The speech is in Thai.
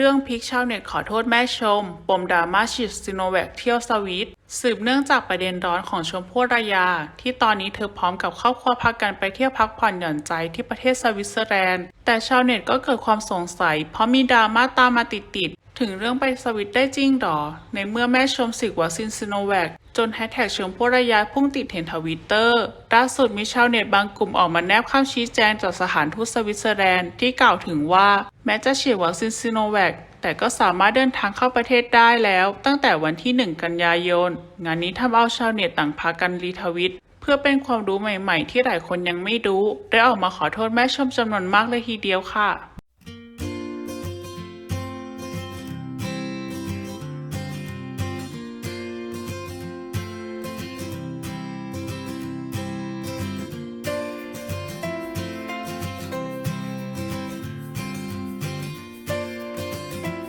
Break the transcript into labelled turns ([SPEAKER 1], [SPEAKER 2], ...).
[SPEAKER 1] เรื่องพิกชาวเน็ตขอโทษแม่ชม ปมดราม่าฉีดซิโนแวคเที่ยวสวิตสืบเนื่องจากประเด็นร้อนของชมพู่รายา ที่ตอนนี้เธอพร้อมกับครอบครัวพักกันไปเที่ยวพักผ่อนหย่อนใจที่ประเทศสวิตเซอร์แลนด์ แต่ชาวเน็ตก็เกิดความสงสัย เพราะมีดราม่าตามมาติดๆถึงเรื่องไปสวิตได้จริงหรอ ในเมื่อแม่ชมสิกวัคซีนซิโนแวค จนแฮชแท็กชมพู่รายาพุ่งติดเทรนด์ทวิตเตอร์ล่าสุดมีชาวเน็ตบางกลุ่มออกมาแนบคำชี้แจงจากสถานทูตสวิตเซอร์แลนด์ที่กล่าวถึงว่า แม้จะฉีดวัคซีนซิโนแวคแต่ก็สามารถเดินทางเข้าประเทศได้แล้ว ตั้งแต่วันที่ 1 กันยายน งานนี้ทำเอาชาวเน็ตต่างพากันรีทวิต เพื่อเป็นความรู้ใหม่ๆ ที่หลายคนยังไม่รู้ ได้ออกมาขอโทษแม่ชมจำนวนมากเลยทีเดียวค่ะ